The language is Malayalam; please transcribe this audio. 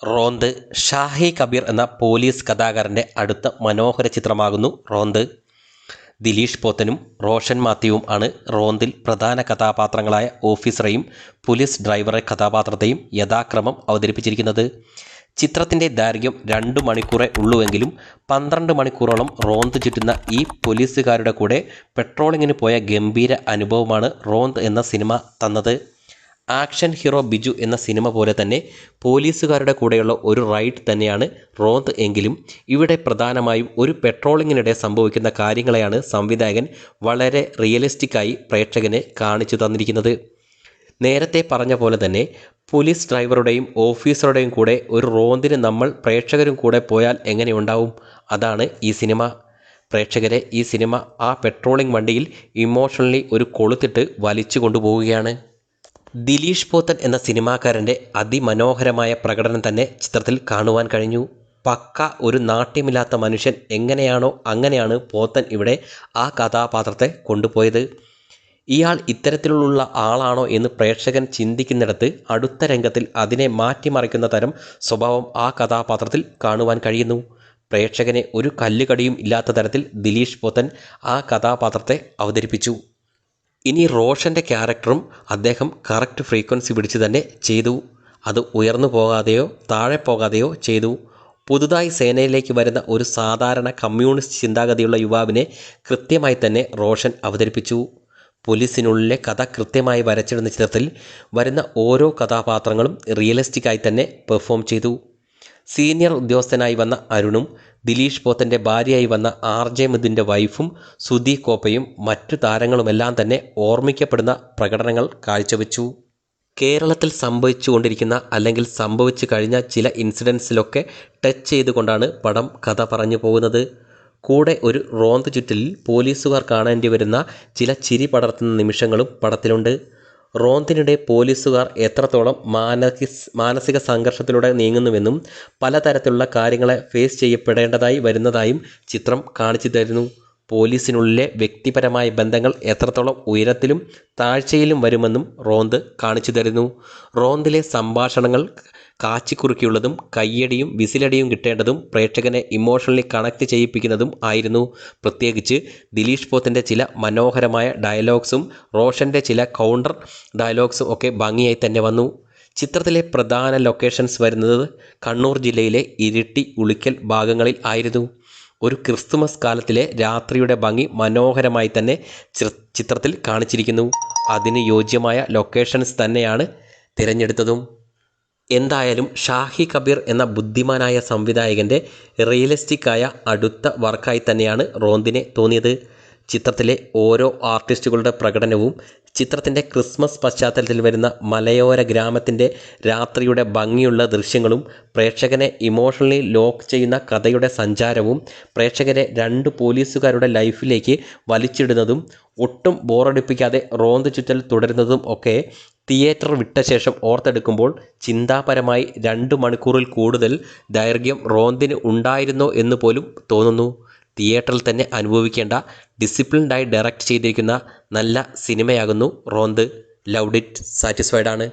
റോന്ത് ഷാഹി കബീർ എന്ന പോലീസ് കഥാകാരന്റെ അടുത്ത മനോഹര ചിത്രമാകുന്നു റോന്ത്. ദിലീഷ് പോത്തനും റോഷൻ മാത്യുവും ആണ് റോന്തിൽ പ്രധാന കഥാപാത്രങ്ങളായ ഓഫീസറെയും പോലീസ് ഡ്രൈവറെ കഥാപാത്രത്തെയും യഥാക്രമം അവതരിപ്പിച്ചിരിക്കുന്നത്. ചിത്രത്തിന്റെ ദൈർഘ്യം രണ്ട് മണിക്കൂറേ ഉള്ളുവെങ്കിലും പന്ത്രണ്ട് മണിക്കൂറോളം റോന്ത് ചുറ്റുന്ന ഈ പോലീസുകാരുടെ കൂടെ പെട്രോളിങ്ങിന് പോയ ഗംഭീര അനുഭവമാണ് റോന്ത് എന്ന സിനിമ തന്നത്. ആക്ഷൻ ഹീറോ ബിജു എന്ന സിനിമ പോലെ തന്നെ പോലീസുകാരുടെ കൂടെയുള്ള ഒരു റൈഡ് തന്നെയാണ് റോന്ത് എങ്കിലും. ഇവിടെ പ്രധാനമായും ഒരു പെട്രോളിങ്ങിനിടെ സംഭവിക്കുന്ന കാര്യങ്ങളെയാണ് സംവിധായകൻ വളരെ റിയലിസ്റ്റിക്കായി പ്രേക്ഷകനെ കാണിച്ചു തന്നിരിക്കുന്നത്. നേരത്തെ പറഞ്ഞ പോലെ തന്നെ പോലീസ് ഡ്രൈവറുടെയും ഓഫീസറുടെയും കൂടെ ഒരു റോന്തിന് നമ്മൾ പ്രേക്ഷകരും കൂടെ പോയാൽ എങ്ങനെയുണ്ടാവും അതാണ് ഈ സിനിമ. പ്രേക്ഷകരെ ഈ സിനിമ ആ പെട്രോളിംഗ് വണ്ടിയിൽ ഇമോഷണലി ഒരു കൊളുത്തിട്ട് വലിച്ചു കൊണ്ടുപോവുകയാണ്. ദിലീഷ് പോത്തൻ എന്ന സിനിമാക്കാരന്റെ അതിമനോഹരമായ പ്രകടനം തന്നെ ചിത്രത്തിൽ കാണുവാൻ കഴിഞ്ഞു. പക്ക ഒരു നാട്യമില്ലാത്ത മനുഷ്യൻ എങ്ങനെയാണോ അങ്ങനെയാണ് പോത്തൻ ഇവിടെ ആ കഥാപാത്രത്തെ കൊണ്ടുപോയത്. ഇയാൾ ഇത്തരത്തിലുള്ള ആളാണോ എന്ന് പ്രേക്ഷകൻ ചിന്തിക്കുന്നിടത്ത് അടുത്ത രംഗത്തിൽ അതിനെ മാറ്റിമറിക്കുന്ന തരം സ്വഭാവം ആ കഥാപാത്രത്തിൽ കാണുവാൻ കഴിയുന്നു. പ്രേക്ഷകനെ ഒരു കല്ലുകടിയും ഇല്ലാത്ത തരത്തിൽ ദിലീഷ് പോത്തൻ ആ കഥാപാത്രത്തെ അവതരിപ്പിച്ചു. ഇനി റോഷന്റെ ക്യാരക്ടറും അദ്ദേഹം കറക്റ്റ് ഫ്രീക്വൻസി പിടിച്ച് തന്നെ ചെയ്തു. അത് ഉയർന്നു പോകാതെയോ താഴെ പോകാതെയോ ചെയ്തു. പുതുതായി സേനയിലേക്ക് വരുന്ന ഒരു സാധാരണ കമ്മ്യൂണിസ്റ്റ് ചിന്താഗതിയുള്ള യുവാവിനെ കൃത്യമായി തന്നെ റോഷൻ അവതരിപ്പിച്ചു. പോലീസിനുള്ളിലെ കഥ കൃത്യമായി വരച്ചിടുന്ന ചിത്രത്തിൽ വരുന്ന ഓരോ കഥാപാത്രങ്ങളും റിയലിസ്റ്റിക്കായി തന്നെ പെർഫോം ചെയ്തു. സീനിയർ ഉദ്യോഗസ്ഥനായി വന്ന അരുണും ദിലീഷ് പോത്തന്റെ ഭാര്യയായി വന്ന ആർ ജെ മുദിന്റെ വൈഫും സുധി കോപ്പയും മറ്റു താരങ്ങളുമെല്ലാം തന്നെ ഓർമ്മിക്കപ്പെടുന്ന പ്രകടനങ്ങൾ കാഴ്ചവെച്ചു. കേരളത്തിൽ സംഭവിച്ചുകൊണ്ടിരിക്കുന്ന അല്ലെങ്കിൽ സംഭവിച്ചു കഴിഞ്ഞ ചില ഇൻസിഡൻസിലൊക്കെ ടച്ച് ചെയ്തുകൊണ്ടാണ് പടം കഥ പറഞ്ഞു പോകുന്നത്. കൂടെ ഒരു റോന്ത് ചുറ്റലിൽ പോലീസുകാർ കാണേണ്ടി വരുന്ന ചില ചിരി പടർത്തുന്ന നിമിഷങ്ങളും പടത്തിലുണ്ട്. റോന്തിനിടെ പോലീസുകാർ എത്രത്തോളം മാനസി മാനസിക സംഘർഷത്തിലൂടെ നീങ്ങുന്നുവെന്നും പലതരത്തിലുള്ള കാര്യങ്ങളെ ഫേസ് ചെയ്യപ്പെടേണ്ടതായി വരുന്നതായും ചിത്രം കാണിച്ചു തരുന്നു. പോലീസിനുള്ളിലെ വ്യക്തിപരമായ ബന്ധങ്ങൾ എത്രത്തോളം ഉയരത്തിലും താഴ്ചയിലും വരുമെന്നും റോന്ത് കാണിച്ചു തരുന്നു. റോന്തിലെ സംഭാഷണങ്ങൾ കാച്ചിക്കുറുക്കിയുള്ളതും കയ്യടിയും വിസിലടിയും കിട്ടേണ്ടതും പ്രേക്ഷകനെ ഇമോഷണലി കണക്ട് ചെയ്യിപ്പിക്കുന്നതും ആയിരുന്നു. പ്രത്യേകിച്ച് ദിലീഷ് പോത്തിന്റെ ചില മനോഹരമായ ഡയലോഗ്സും റോഷന്റെ ചില കൗണ്ടർ ഡയലോഗ്സും ഒക്കെ ഭംഗിയായി തന്നെ വന്നു. ചിത്രത്തിലെ പ്രധാന ലൊക്കേഷൻസ് വരുന്നത് കണ്ണൂർ ജില്ലയിലെ ഇരിട്ടി ഉളിക്കൽ ഭാഗങ്ങളിൽ ആയിരുന്നു. ഒരു ക്രിസ്തുമസ് കാലത്തിലെ രാത്രിയുടെ ഭംഗി മനോഹരമായി തന്നെ ചിത്രത്തിൽ കാണിച്ചിരിക്കുന്നു. അതിന് യോജ്യമായ ലൊക്കേഷൻസ് തന്നെയാണ് തിരഞ്ഞെടുത്തതും. എന്തായാലും ഷാഹി കബീർ എന്ന ബുദ്ധിമാനായ സംവിധായകന്റെ റിയലിസ്റ്റിക്കായ അടുത്ത വർക്കായി തന്നെയാണ് റോന്തിനെ തോന്നിയത്. ചിത്രത്തിലെ ഓരോ ആർട്ടിസ്റ്റുകളുടെ പ്രകടനവും ചിത്രത്തിന്റെ ക്രിസ്മസ് പശ്ചാത്തലത്തിൽ വരുന്ന മലയോര ഗ്രാമത്തിന്റെ രാത്രിയുടെ ഭംഗിയുള്ള ദൃശ്യങ്ങളും പ്രേക്ഷകനെ ഇമോഷണലി ലോക്ക് ചെയ്യുന്ന കഥയുടെ സഞ്ചാരവും പ്രേക്ഷകരെ രണ്ട് പോലീസുകാരുടെ ലൈഫിലേക്ക് വലിച്ചിടുന്നതും ഒട്ടും ബോറടിപ്പിക്കാതെ റോന്ത് ചുറ്റൽ തുടരുന്നതും ഒക്കെ തിയേറ്റർ വിട്ട ശേഷം ഓർത്തെടുക്കുമ്പോൾ ചിന്താപരമായി രണ്ട് മണിക്കൂറിൽ കൂടുതൽ ദൈർഘ്യം റോന്തിന് ഉണ്ടായിരുന്നോ എന്ന് പോലും തോന്നുന്നു. തിയേറ്ററിൽ തന്നെ അനുഭവിക്കേണ്ട ഡിസിപ്ലിൻഡായി ഡയറക്റ്റ് ചെയ്തിരിക്കുന്ന നല്ല സിനിമയാകുന്നു റോന്ത്. ലൗഡ് ഇറ്റ് സാറ്റിസ്ഫൈഡ് ആണ്.